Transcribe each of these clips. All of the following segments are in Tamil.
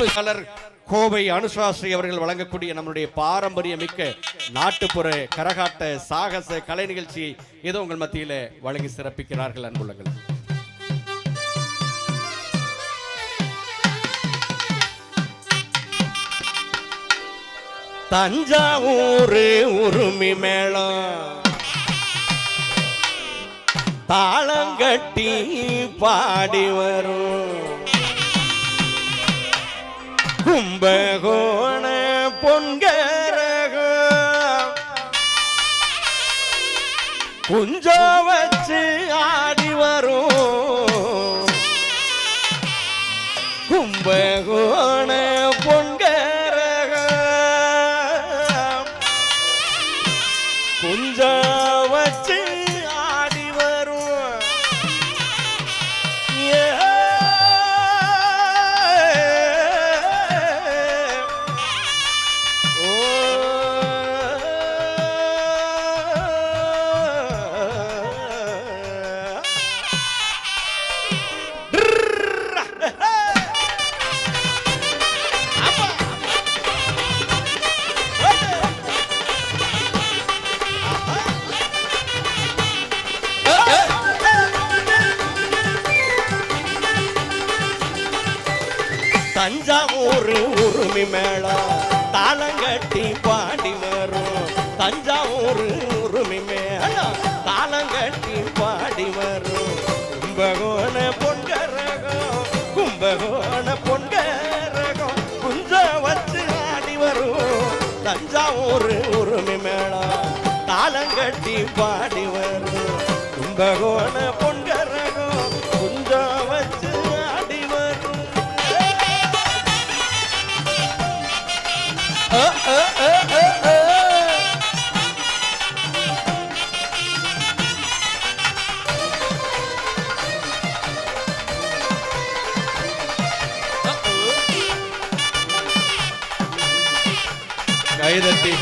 சிறப்பு கோவை அனுசாஸ்ரீ அவர்கள் வழங்கக்கூடிய நம்முடைய பாரம்பரிய மிக்க நாட்டுப்புற கரகாட்ட சாகச கலை நிகழ்ச்சியை ஏதோ உங்கள் மத்தியில் வழங்கி சிறப்பிக்கிறார்கள் அன்புள்ளங்கள் தஞ்சாவூர் உருமி மேளம். தாளங்கட்டி பாடி வரும். கும்பகோண பொன்கரகம் குஞ்சோ வச்சு தஞ்சாவூர் உருமி மேளம் தாளங்கட்டி பாடி வரும். தஞ்சாவூர் உருமி மேளம் தாளங்கட்டி பாடி வரும். கும்பகோண பொன்கரகம் கும்பகோண பொன்கரகம் குஞ்ச வச்சு ஆடி வரும். தஞ்சாவூர் உருமி மேளம் தாளங்கட்டி பாடி வரும். கும்பகோண பொன்கரகம்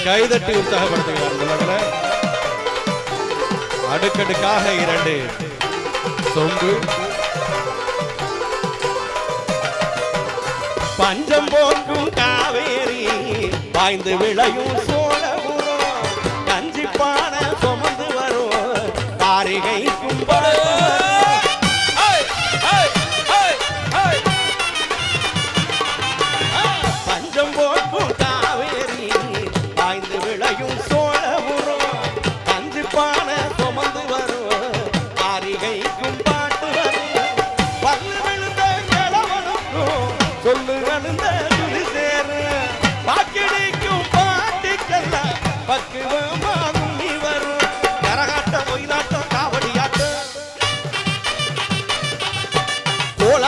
கைதட்டி கைதட்டி உற்சாகப்படுத்துகிறார் அடுக்கடுக்காக இரண்டு. சொம்பு. பஞ்சம் போக்கும் காவேரி பாய்ந்து விளையும் சோழபுரம். கஞ்சிப்பான சுமந்து வரும் பாரிகை கும்பலம்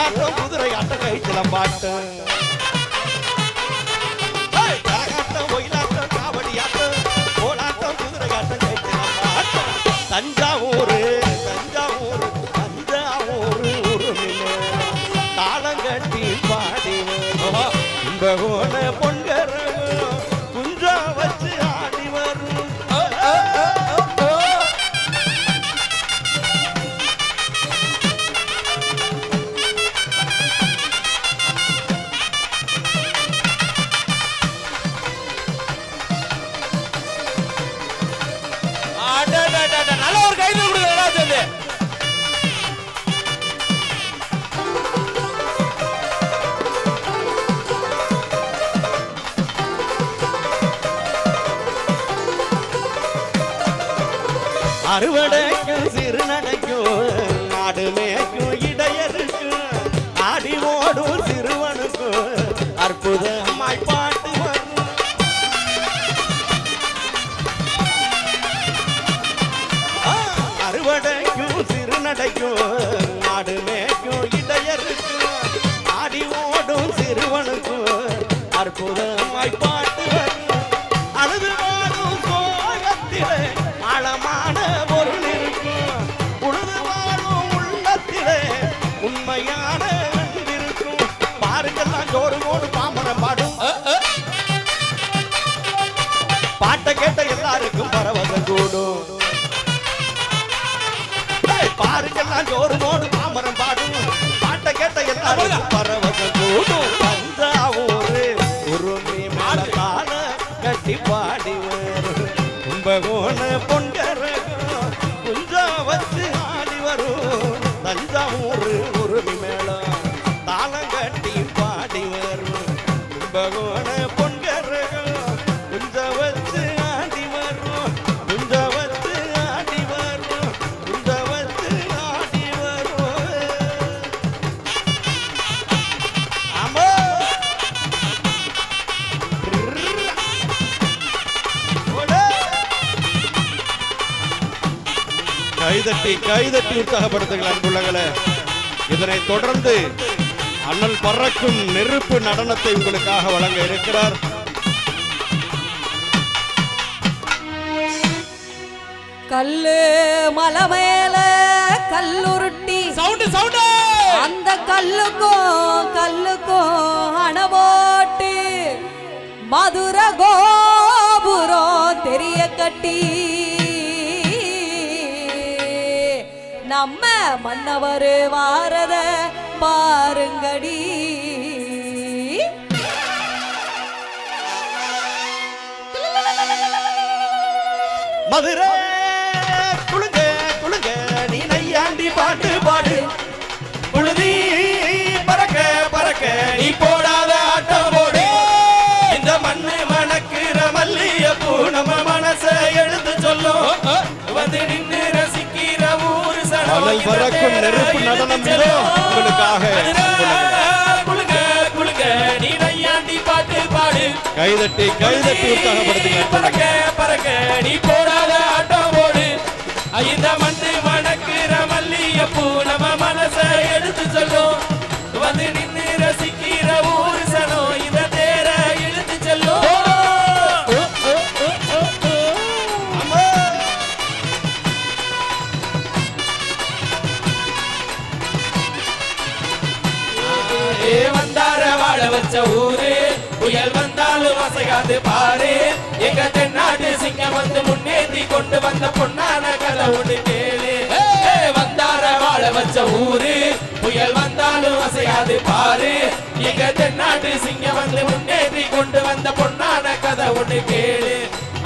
கோலாட்டம் குதிரை ஆட்டம் கைச்சிலம் பாட்டம் அறுவடைக்கும் சிறுநடைக்கும் நாடு மேய்க்கும் இடையருக்கும் ஆடி ஓடும் சிறுவனுக்கும் அற்புதமாய் பாட்டு வரும். அறுவடைக்கும் சிறுநடைக்கும் நாடு மேய்க்கும் இடையருக்கும் ஆடி ஓடும் சிறுவனுக்கும் அற்புதமாய் பாட்டு எல்லாருக்கும் பரவசம் கூடும் பாருங்கள் நான் ஜோறு நோடு மாமரம் பாடும். பாட்டை கேட்ட எல்லாருக்கும் பரவசம் கூடும் வந்த ஊரு குருமி மாடத்தான கட்டி பாடி வரும். கும்பகோண பொங்கர குஞ்சா வச்சு ஆடி வரும். தஞ்சாவூர் உருமி மேளம் தாளம் கட்டி பாடி வரும். கும்பகோண கைதட்டி உற்சாகப்படுத்துங்கள் அன்புள்ளங்களே. இதனை தொடர்ந்து அண்ணல் பறக்கும் நெருப்பு நடனத்தை உங்களுக்காக வழங்க இருக்கிறார். கல்லு மலை மேல கல்லுருட்டி. Sound sound! அந்த கல்லுக்கும் கல்லுக்கும் அணை போட்டு மதுர கோபுரம் தெரிய கட்டி. நம்ம மன்னவர் வாரத பாருங்கடி. மதுரை ஊரு பறக்கும் நெருப்பு நடனம் இதோ உங்களுக்காக. கைதட்டி கைதட்டி உற்சாகப்படுத்துங்க பறக்க பறக்க நீ போடாத ஆட்டம் போடு ஐந்த மண்ணு மணக்கிற மல்லிகைப்பூ பூன சிங்கம் வந்து முன்னேற்றி கொண்டு வந்த பொன்னான கதை ஒன்று கேளு. வந்தார வாழ வச்ச ஊரு. புயல் வந்தாலும் அசையாது பாரு. எங்க தென்னாட்டு சிங்கம் வந்து முன்னேற்றி கொண்டு வந்த பொன்னான கதை ஒன்று கேளு.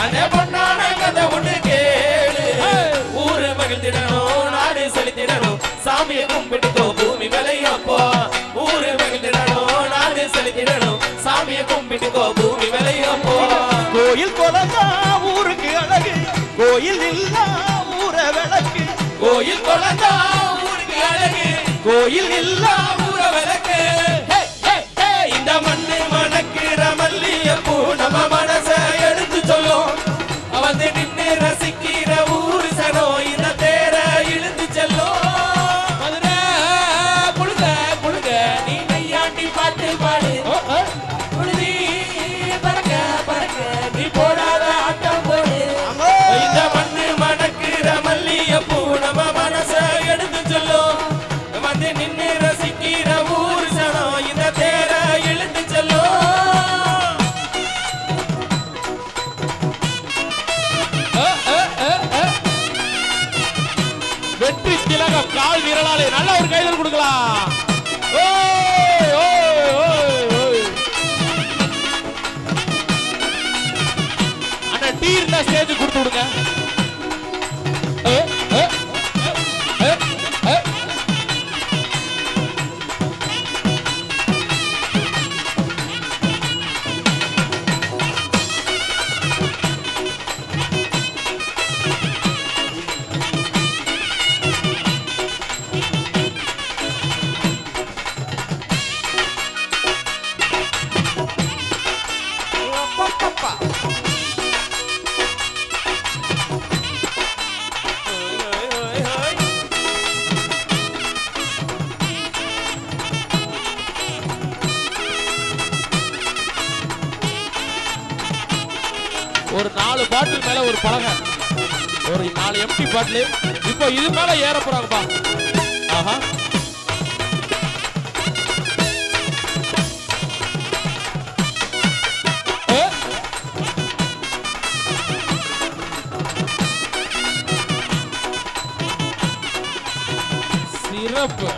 அந்த பொன்னான கதை ஒன்று கேளு. ஊரு மகிழ்ந்திடணும் நாடு செலுத்திடணும் சாமியை கும்பிட்டுக்கோ பூமி விலையப்போ ஊரு மகிழ்ந்திடணும் நாடு செலுத்திடணும் சாமியை கும்பிட்டுக்கோ பூமி கோயில் இல்லா ஊர விளக்கு கோயில் குழந்தா ஊருக்கு அழகு. கோயில் இல்லா கால் விரலாலே நல்ல ஒரு கைதல் கொடுக்கலாம். ஓய், ஓய், அண்ணா டீ இருந்தா ஸ்டேஜ் கொடுத்து விடுங்க. நாலு பாட்டில் மேல ஒரு பலகை ஒரு நாலு எம்டி பாட்டில் இப்போ இது மேல ஏற போறாங்கப்பா ஆஹா. சிறப்பு.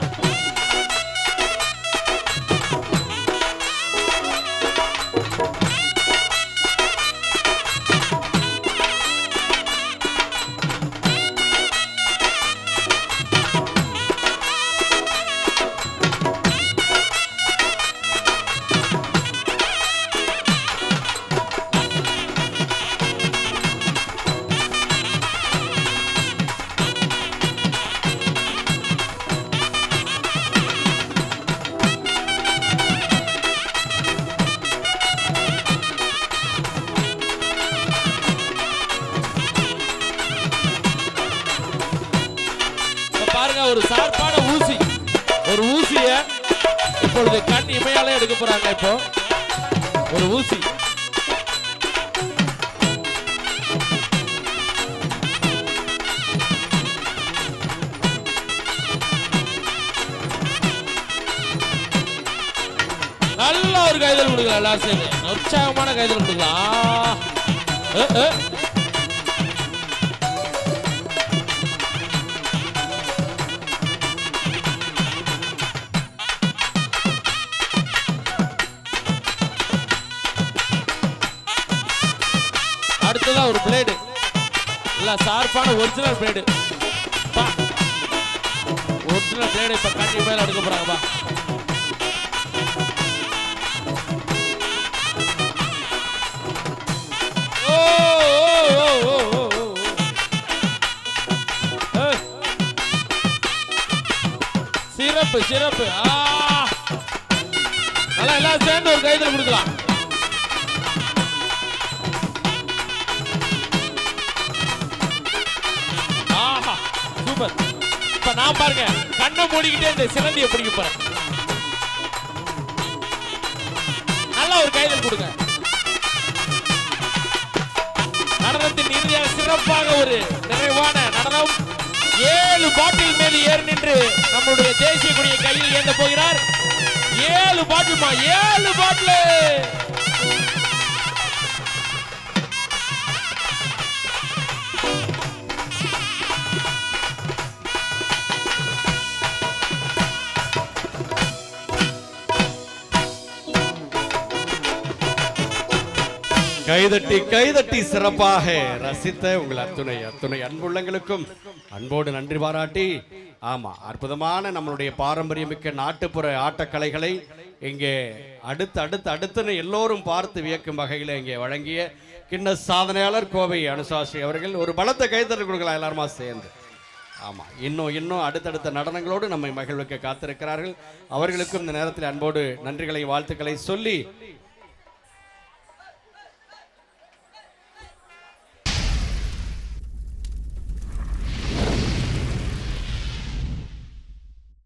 இப்பொழுது கண் இமையால எடுக்க போறாங்க இப்போ. ஒரு ஊசி. நல்ல ஒரு கைதல் கொடுக்கலாம் எல்லாரும் சேர்ந்து உற்சாகமான கைதல் கொடுக்கலாம் இல்ல சார்பான ஒரிஜினல் பிளேடு ஒரிஜினல் பிளேடு இப்ப கண்டி மேல எடுக்க போறாங்க ஓ, சிறப்பு சிறப்பு. ஆ. நல்லா எல்லாம் சேர்ந்து ஒரு கைதில் கொடுக்கலாம். நான் பாருங்க. கண்ணை மூடிக்கிட்டே இந்த சிலந்தியை பிடிக்க போறேன் நல்லா ஒரு கைதல் கொடுங்க. நடனத்தின் இறுதியாக சிறப்பாக ஒரு நிறைவான நடனம். ஏழு பாட்டில் மேல் ஏறி நின்று நம்மளுடைய தேசிய கொடியை கையில் ஏந்த போகிறார். ஏழு பாட்டில்மா ஏழு பாட்டில்! கைதட்டி கைதட்டி சிறப்பாக ரசித்த உங்கள் அத்துணை அத்துணை அன்புள்ளங்களுக்கும் அன்போடு நன்றி பாராட்டி ஆமா அற்புதமான நம்மளுடைய பாரம்பரியமிக்க நாட்டுப்புற ஆட்டக்கலைகளை இங்கே அடுத்து அடுத்து அடுத்துன்னு எல்லோரும் பார்த்து வியக்கும் வகையில் இங்கே வழங்கிய கிண்ண சாதனையாளர் கோவை அனுசாசி அவர்கள் ஒரு பலத்த கைதட்டி கொடுக்கலாம் எல்லாருமா சேர்ந்து. ஆமாம் இன்னும் இன்னும் அடுத்தடுத்த நடனங்களோடு நம்மை மகிழ்வுக்கு காத்திருக்கிறார்கள். அவர்களுக்கும் இந்த நேரத்தில் அன்போடு நன்றிகளை வாழ்த்துக்களை சொல்லி